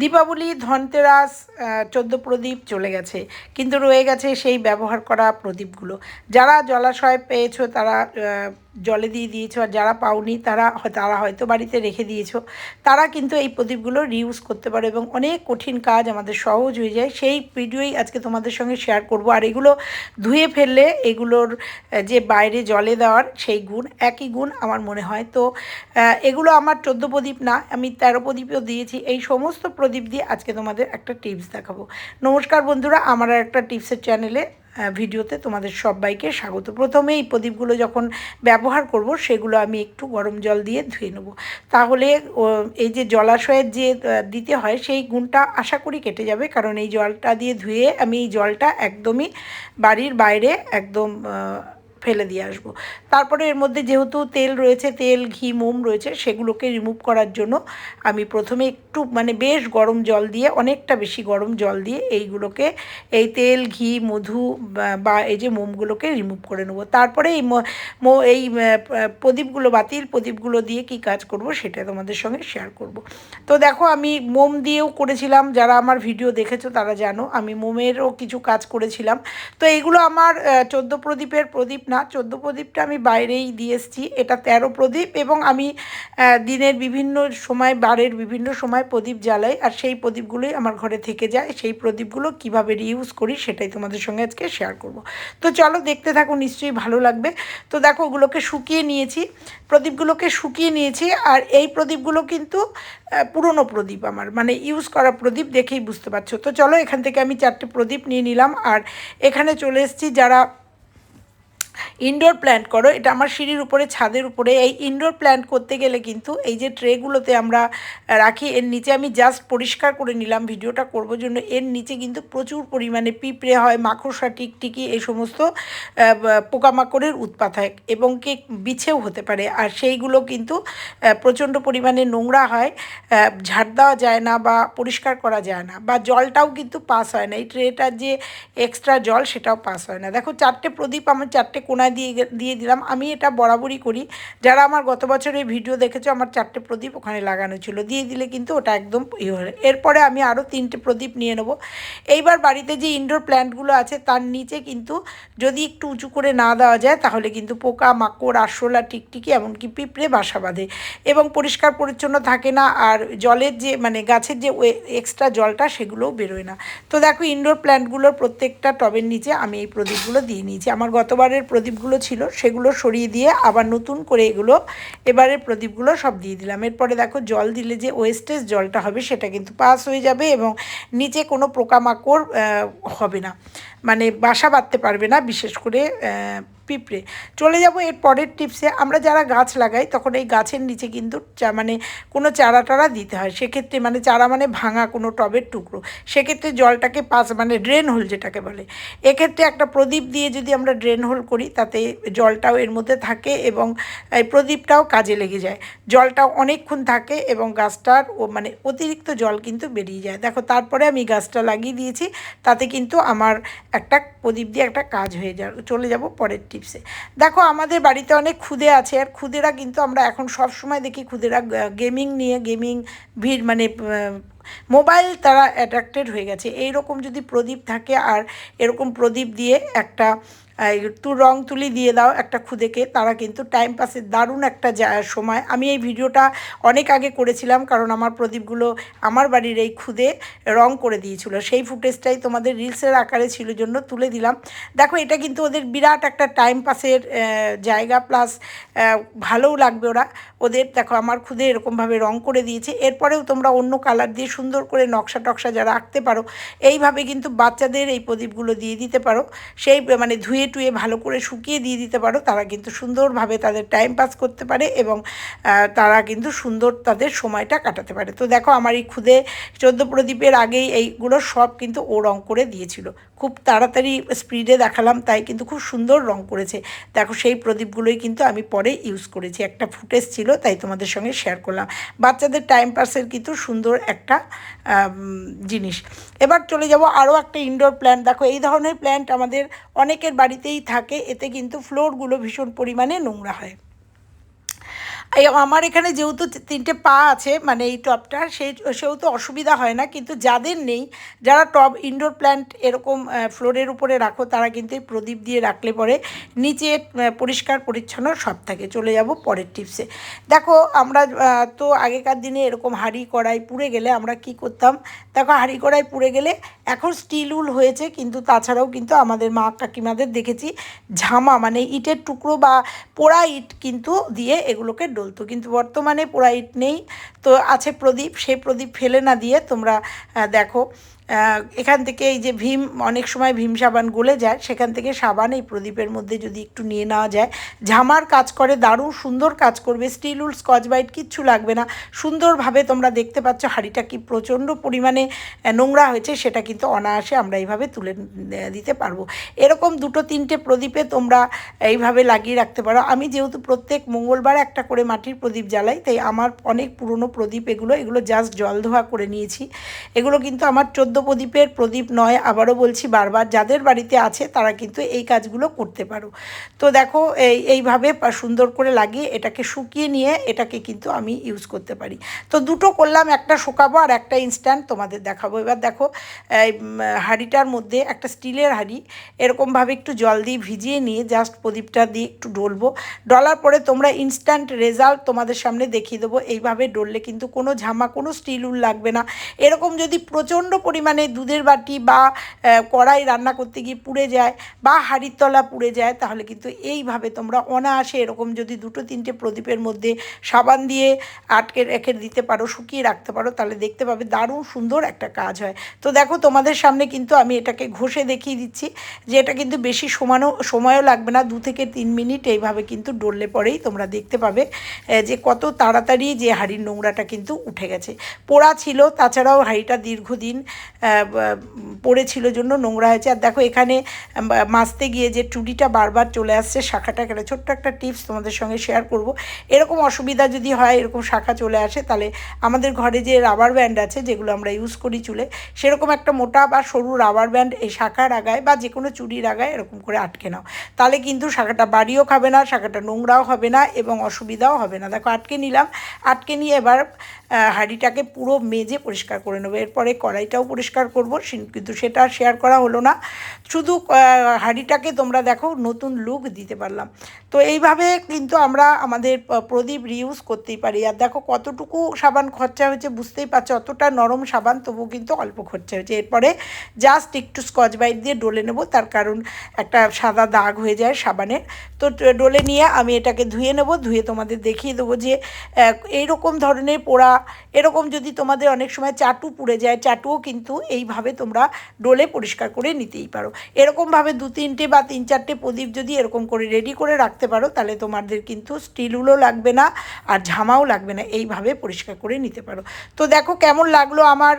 দীপাবলি, ধনতেরাস চোদ্দ প্রদীপ চলে গেছে। কিন্তু রয়ে গেছে সেই ব্যবহার করা প্রদীপগুলো। যারা জলাশয় পেয়েছ তারা জলে দিয়ে দিয়েছ আর যারা পাওনি তারা তারা হয়তো বাড়িতে রেখে দিয়েছ, তারা কিন্তু এই প্রদীপগুলো রিউজ করতে পারো এবং অনেক কঠিন কাজ আমাদের সহজ হয়ে যায়। সেই ভিডিওই আজকে তোমাদের সঙ্গে শেয়ার করব। আর এগুলো ধুয়ে ফেললে এগুলোর যে বাইরে জলে দেওয়ার সেই গুণ একই গুণ আমার মনে হয়। তো এগুলো আমার চোদ্দ প্রদীপ না, আমি তেরো প্রদীপও দিয়েছি। এই সমস্ত প্রদীপ দিয়ে আজকে তোমাদের একটা টিপস দেখাবো। নমস্কার বন্ধুরা, আমার একটা টিপসের চ্যানেলে ভিডিওতে তোমাদের সবাইকে স্বাগত। প্রথমে এই প্রদীপগুলো যখন ব্যবহার করব, সেগুলো আমি একটু গরম জল দিয়ে ধুয়ে নেব। তাহলে এই যে জলাশয়ের যে দিতে হয়, সেই গুণটা আশা করি কেটে যাবে। কারণ এই জলটা দিয়ে ধুয়ে আমি এই জলটা একদমই বাড়ির বাইরে একদম ফেলে দিয়ে আসব। তারপরে এর মধ্যে যেহেতু তেল রয়েছে, তেল, ঘি, মোম রয়েছে, সেগুলোকে রিমুভ করার জন্য আমি প্রথমে একটু মানে বেশ গরম জল দিয়ে, অনেকটা বেশি গরম জল দিয়ে এইগুলোকে, এই তেল, ঘি, মধু বা- এই যে মোমগুলোকে রিমুভ করে নেব। তারপরে এই মো- এই প্রদীপগুলো, বাতিল প্রদীপগুলো দিয়ে কি কাজ করব সেটা তোমাদের সঙ্গে শেয়ার করব। তো দেখো আমি মোম দিয়েও করেছিলাম, যারা আমার ভিডিও দেখেছ তারা জানো, আমি মোমেরও কিছু কাজ করেছিলাম। তো এইগুলো আমার চোদ্দ প্রদীপের প্রদীপ না, চোদ্দ প্রদীপটা আমি বাইরেই দিয়ে এসেছি। এটা তেরো প্রদীপ এবং আমি দিনের বিভিন্ন সময়, বারের বিভিন্ন সময় প্রদীপ জ্বালাই আর সেই প্রদীপগুলোই আমার ঘরে থেকে যায়। সেই প্রদীপগুলো কীভাবে রিউজ করি সেটাই তোমাদের সঙ্গে আজকে শেয়ার করব। তো চলো দেখতে থাকো, নিশ্চয়ই ভালো লাগবে। তো দেখো ওগুলোকে শুকিয়ে নিয়েছি, প্রদীপগুলোকে শুকিয়ে নিয়েছি আর এই প্রদীপগুলো কিন্তু পুরনো প্রদীপ আমার মানে ইউজ করা প্রদীপ দেখেই বুঝতে পারছ। তো চলো এখান থেকে আমি চারটে প্রদীপ নিয়ে নিলাম আর এখানে চলে এসেছি যারা ইনডোর প্ল্যান্ট করো, এটা আমার সিঁড়ির উপরে, ছাদের উপরে, এই ইনডোর প্ল্যান্ট করতে গেলে কিন্তু এই যে ট্রেগুলোতে আমরা রাখি, এর নিচে আমি জাস্ট পরিষ্কার করে নিলাম, ভিডিওটা করব জন্য, এর নিচে কিন্তু প্রচুর পরিমাণে পিঁপড়ে হয়, মাকড়সা, টিকটিকি, এই সমস্ত পোকামাকড়ের উৎপাত হয় এবং কি বিছেও হতে পারে, আর সেইগুলো কিন্তু প্রচণ্ড পরিমাণে নোংরা হয় ঝাড় দেওয়া যায় না বা পরিষ্কার করা যায় না, বা জলটাও কিন্তু পাস হয় না, এই ট্রেটার যে এক্সট্রা জল সেটাও পাস হয় না। দেখো, চারটে প্রদীপ, আমার চারটে কোনায় দিয়ে দিয়ে দিলাম। আমি এটা বরাবরই করি। যারা আমার গত বছরের ভিডিও দেখেছ, আমার চারটে প্রদীপ ওখানে লাগানো ছিল। দিয়ে দিলে কিন্তু ওটা একদম ইয়ে হয়ে এরপরে আমি আরও তিনটে প্রদীপ নিয়ে নেব। এইবার বাড়িতে যে ইনডোর প্ল্যান্টগুলো আছে, তার নিচে কিন্তু যদি একটু উঁচু করে না দেওয়া যায়, তাহলে কিন্তু পোকা, মাকড়, আরশোলা, টিকটিকি, এমনকি পিঁপড়ে বাসা বাঁধে। এবং পরিষ্কার পরিচ্ছন্ন থাকে না, আর জলের যে মানে গাছের যে এক্সট্রা জলটা, সেগুলোও বেরোয় না। তো দেখো ইনডোর প্ল্যান্টগুলোর প্রত্যেকটা টবের নিচে আমি এই প্রদীপগুলো দিয়ে নিয়েছি। আমার গতবারের প্রদীপগুলো ছিল, সেগুলো সরিয়ে দিয়ে আবার নতুন করে এগুলো এবারে প্রদীপগুলো সব দিয়ে দিলাম। এরপরে দেখো জল দিলে যে ওয়েস্টেজ জলটা হবে সেটা কিন্তু পাস হয়ে যাবে এবং নিচে কোনো পোকামাকড় হবে না। মানে বাসা বাঁধতে পারবে না, বিশেষ করে পিঁপড়ে। চলে যাব এর পরের টিপসে আমরা যারা গাছ লাগাই, তখন এই গাছের নিচে কিন্তু চা মানে কোনো চারা টারা দিতে হয়। সেক্ষেত্রে মানে চারা মানে ভাঙা কোনো টবের টুকরো। সেক্ষেত্রে জলটাকে পাস মানে ড্রেন হোল যেটাকে বলে। এক্ষেত্রে একটা প্রদীপ দিয়ে যদি আমরা ড্রেন হোল করি, তাতে জলটাও এর মধ্যে থাকে এবং, এই প্রদীপটাও কাজে লেগে যায়। জলটাও অনেকক্ষণ থাকে এবং গাছটার ও মানে অতিরিক্ত জল কিন্তু বেরিয়ে যায়। দেখো, তারপরে আমি গাছটা লাগিয়ে দিয়েছি। তাতে কিন্তু আমার একটা প্রদীপ দিয়ে একটা কাজ হয়ে যা চলে যাব পরের টিপসে দেখো, আমাদের বাড়িতে অনেক খুদে আছে, আর খুদেরা কিন্তু আমরা এখন সব সময় দেখি খুদেরা গেমিং নিয়ে গেমিং ভিড় মানে মোবাইল তারা অ্যাট্রাক্টেড হয়ে গেছে। এই রকম যদি প্রদীপ থাকে, আর এরকম প্রদীপ দিয়ে একটা একটু রং তুলি দিয়ে দাও একটা খুদেকে, তারা কিন্তু টাইম পাসের দারুণ একটা সময়। আমি এই ভিডিওটা অনেক আগে করেছিলাম, কারণ আমার প্রদীপগুলো আমার বাড়ির এই খুদে রং করে দিয়েছিল। সেই ফুটেজটাই তোমাদের রিলসের আকারে ছিল জন্য তুলে দিলাম। দেখো, এটা কিন্তু ওদের বিরাট একটা টাইম পাসের জায়গা প্লাস ভালোও লাগবে ওরা। ওদের, দেখো, আমার খুদে এরকমভাবে রং করে দিয়েছে। এরপরেও তোমরা অন্য কালার দিয়ে সুন্দর করে নকশা টকশা যারা আঁকতে পারো, এইভাবে কিন্তু বাচ্চাদের এই প্রদীপগুলো দিয়ে দিতে পারো। সেই মানে ধুয়ে টুয়ে ভালো করে শুকিয়ে দিয়ে দিতে পারো, তারা কিন্তু সুন্দরভাবে তাদের টাইম পাস করতে পারে এবং তারা কিন্তু সুন্দর তাদের সময়টা কাটাতে পারে। তো দেখো, আমার এই ক্ষুদে চোদ্দ প্রদীপের আগেই এইগুলো সব কিন্তু ও রং করে দিয়েছিল। খুব তাড়াতাড়ি স্পিডে দেখালাম তাই কিন্তু খুব সুন্দর রং করেছে। দেখো সেই প্রদীপগুলোই কিন্তু আমি পরে ইউজ করেছি। একটা ফুটেজ ছিল তাই তোমাদের সঙ্গে শেয়ার করলাম। বাচ্চাদের টাইম পাসের কিন্তু সুন্দর একটা জিনিস। এবার চলে যাব আরও একটা ইনডোর প্ল্যান্ট দেখো এই ধরনের প্ল্যান্ট আমাদের অনেকের বাড়িতেই থাকে। এতে কিন্তু ফ্লোরগুলো ভীষণ পরিমাণে নোংরা হয়। আমার এখানে যেহেতু তিনটে পা আছে মানে এই টবটা সেই সেহেতু অসুবিধা হয় না, কিন্তু যাদের নেই, যারা টব ইনডোর প্ল্যান্ট এরকম ফ্লোরের উপরে রাখো, তারা কিন্তু এই প্রদীপ দিয়ে রাখলে পরে নিচে পরিষ্কার, পরিচ্ছন্ন সব থাকে। চলে যাব পরের টিপসে দেখো, আমরা তো আগেকার দিনে এরকম হাঁড়ি, কড়াই পুড়ে গেলে আমরা কি করতাম? দেখো, হাঁড়ি, কড়াই পুড়ে গেলে এখন স্টিল উল হয়েছে, কিন্তু তাছাড়াও কিন্তু আমাদের মা কাকিমাদের দেখেছি, ঝামা মানে ইটের টুকরো বা পোড়া ইট কিন্তু দিয়ে এগুলোকে ডলতো কিন্তু বর্তমানে পোড়াইট নেই। তো আছে প্রদীপ, সেই প্রদীপ ফেলে না দিয়ে তোমরা দেখো। এখান থেকে এই যে ভীম, অনেক সময় ভীম সাবান গলে যায়, সেখান থেকে সাবান এই প্রদীপের মধ্যে যদি একটু নিয়ে নেওয়া যায়। ঝামার কাজ করে, দারুণ সুন্দর কাজ করবে, স্টিল উল, স্কচ বাইট, কিচ্ছু লাগবে না। সুন্দরভাবে তোমরা দেখতে পাচ্ছ হাঁড়িটা কি প্রচণ্ড পরিমাণে নোংরা হয়েছে, সেটা কিন্তু অনায়াসে আমরা এইভাবে তুলে দিতে পারব। এরকম দুটো তিনটে প্রদীপে তোমরা এইভাবে লাগিয়ে রাখতে পারো। আমি যেহেতু প্রত্যেক মঙ্গলবার একটা করে মাটির প্রদীপ জ্বালাই, তাই আমার অনেক পুরনো প্রদীপ এগুলো এগুলো জাস্ট জল ধোয়া করে নিয়েছি। এগুলো কিন্তু আমার চোদ্দ প্রদীপের প্রদীপ নয়, আবারও বলছি বারবার, যাদের বাড়িতে আছে তারা কিন্তু এই কাজগুলো করতে পারো। তো দেখো, এই, এইভাবে সুন্দর করে লাগিয়ে এটাকে শুকিয়ে নিয়ে এটাকে কিন্তু আমি ইউজ করতে পারি। তো দুটো করলাম, একটা শুকাবো আর একটা ইনস্ট্যান্ট তোমাদের দেখাবো। এবার দেখো হাঁড়িটার মধ্যে একটা স্টিলের হাঁড়ি, এরকমভাবে একটু জল দিয়ে ভিজিয়ে নিয়ে জাস্ট প্রদীপটা দিয়ে একটু ডলবো। ডলার পরে তোমরা ইনস্ট্যান্ট রেজাল্ট তোমাদের সামনে দেখিয়ে দেবো। এইভাবে ডললে কিন্তু কোনো ঝামা, কোনো স্টিল উল লাগবে না। এরকম যদি প্রচণ্ড পরিমাণে দুধের বাটি বা কড়াই রান্না করতে গিয়ে পুড়ে যায় বা হাঁড়ির তলা পুড়ে যায়, তাহলে কিন্তু এইভাবে তোমরা অনায়াসে এরকম যদি দুটো তিনটে প্রদীপের মধ্যে সাবান দিয়ে আটকে রেখে দিতে পারো, শুকিয়ে রাখতে পারো, তাহলে দেখতে পাবে দারুণ সুন্দর একটা কাজ হয়। তো দেখো তোমাদের সামনে কিন্তু আমি এটাকে ঘষে দেখিয়ে দিচ্ছি, যে এটা কিন্তু বেশি সমানও সময়ও লাগবে না, দু থেকে তিন মিনিট এইভাবে কিন্তু ডললে পরেই তোমরা দেখতে পাবে যে কত তাড়াতাড়ি যে হাঁড়ির নোংরাটা কিন্তু উঠে গেছে। পোড়া ছিল, তাছাড়াও হাঁড়িটা দীর্ঘদিন পড়েছিল জন্য নোংরা হয়েছে। আর দেখো এখানে মাজতে গিয়ে যে টুডিটা বারবার চলে আসছে, শাখাটা কেটে ছোট্ট একটা টিপস তোমাদের সঙ্গে শেয়ার করব। এরকম অসুবিধা যদি হয়, এরকম শাখা চলে আসে, তাহলে আমাদের ঘরে যে রাবার ব্যান্ড আছে, যেগুলো আমরা ইউজ করি চুলে, সেরকম একটা মোটা বা সরু রাবার ব্যান্ড এই শাখার আগায় বা যে কোনো চুড়ির আগায় এরকম করে আটকে নাও। তাহলে কিন্তু শাখাটা বাড়িও খাবে না, শাখাটা নোংরাও হবে না এবং অসুবিধাও হবে না। দেখো, আটকে নিলাম। আটকে নিয়ে এবার হাঁড়িটাকে পুরো মেজে পরিষ্কার করে নেব। এরপরে কড়াইটাও পরিষ্কার করব কিন্তু সেটা শেয়ার করা হলো না। শুধু হাঁড়িটাকে তোমরা দেখো, নতুন লুক দিতে পারলাম। তো এইভাবে কিন্তু আমরা আমাদের প্রদীপ রিউজ করতেই পারি। আর দেখো কতটুকু সাবান খরচা হয়েছে, বুঝতেই পারছ? অতটা নরম সাবান, তবু কিন্তু অল্প খরচা হয়েছে। এরপরে জাস্ট একটু স্কচ বাইট দিয়ে ডলে নেব, তার কারণ একটা সাদা দাগ হয়ে যায় সাবানের। তো ডলে নিয়ে আমি এটাকে ধুয়ে নেব, ধুয়ে তোমাদের দেখিয়ে দেবো যে এইরকম ধরনের পোড়া, এরকম যদি তোমাদের অনেক সময় চাটু পুড়ে যায়, চাটুও কিন্তু এইভাবে তোমরা ডোলে পরিষ্কার করে নিতেই পারো। এরকমভাবে দু তিনটে বা তিন চারটে প্রদীপ যদি এরকম করে রেডি করে রাখতে পারো, তাহলে তোমাদের কিন্তু স্টিলগুলো লাগবে না আর ঝামাও লাগবে না, এইভাবে পরিষ্কার করে নিতে পারো। তো দেখো কেমন লাগল আমার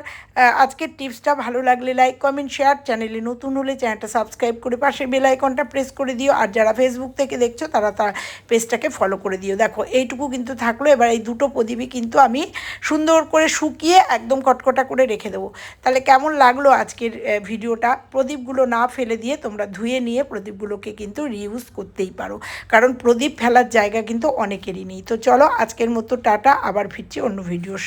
আজকের টিপসটা। ভালো লাগলে লাইক কমেন্ট শেয়ার চ্যানেলে নতুন হলে চ্যানেলটা সাবস্ক্রাইব করে পাশে বেল আইকনটা প্রেস করে দিও। আর যারা ফেসবুক থেকে দেখছ, তারা তার পেজটাকে ফলো করে দিও। দেখো, এইটুকু কিন্তু থাকল। এবার এই দুটো প্রদীপই কিন্তু আমি সুন্দর করে শুকিয়ে একদম কটকটা করে রেখে দেবো। তাহলে কেমন লাগল আজকের ভিডিওটা? প্রদীপগুলো না ফেলে দিয়ে তোমরা ধুয়ে নিয়ে প্রদীপগুলোকে কিন্তু রিউজ করতেই পারো। কারণ প্রদীপ ফেলার জায়গা কিন্তু অনেকেরই নেই। তো চলো আজকের মতো টাটা, আবার ফিরছি অন্য ভিডিওর